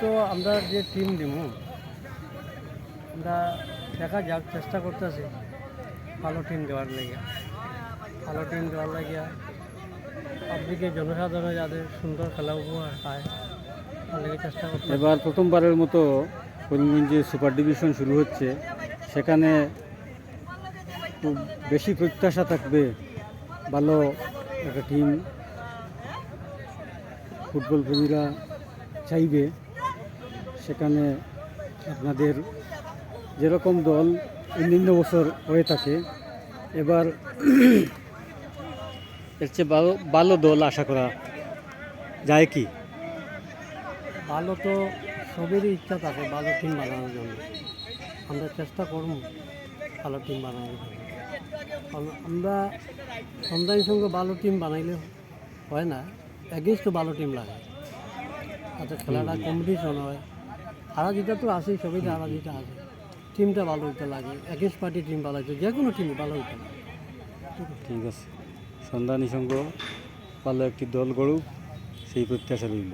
তো আমরা যে টিম দিব আমরা দেখা যাক, চেষ্টা করতেছি ভালো টিম দেওয়ার লাগিয়া ভালো টিম দেওয়ার লাগিয়া পাবলিকের জনসাধারণ যাদের সুন্দর খেলা উপহার পায় চেষ্টা করতে এবার প্রথমবারের মতো করিমগঞ্জে সুপার ডিভিশন শুরু হচ্ছে। সেখানে খুব বেশি প্রত্যাশা থাকবে ভালো একটা টিম ফুটবল প্রেমীরা চাইবে। সেখানে আপনাদের যেরকম দল অন্যান্য বছর হয়ে থাকে এবার এর চেয়ে ভালো ভালো দল আশা করা যায় কি? ভালো তো সবেরই ইচ্ছা থাকে ভালো টিম বানানোর জন্য। আমরা চেষ্টা করব ভালো টিম বানানোর জন্য। আমরা সন্ধ্যার সঙ্গে ভালো টিম বানাইলে হয় না এগেইনস্টও ভালো টিম লাগে। তাতে খেলাটা কম্পিটিশন হয়। হারা জিতা তো আছেই, সবই হারা জিতা আছে। টিমটা ভালো হইতে লাগে এগেইনস্ট পার্টি টিম ভালো হইতে, যে কোনো টিম ভালো হইতে লাগে। ঠিক আছে। সন্ধ্যা নিঃসঙ্গ ভালো একটি দল গড়ুক, সেই প্রত্যাশা রইল।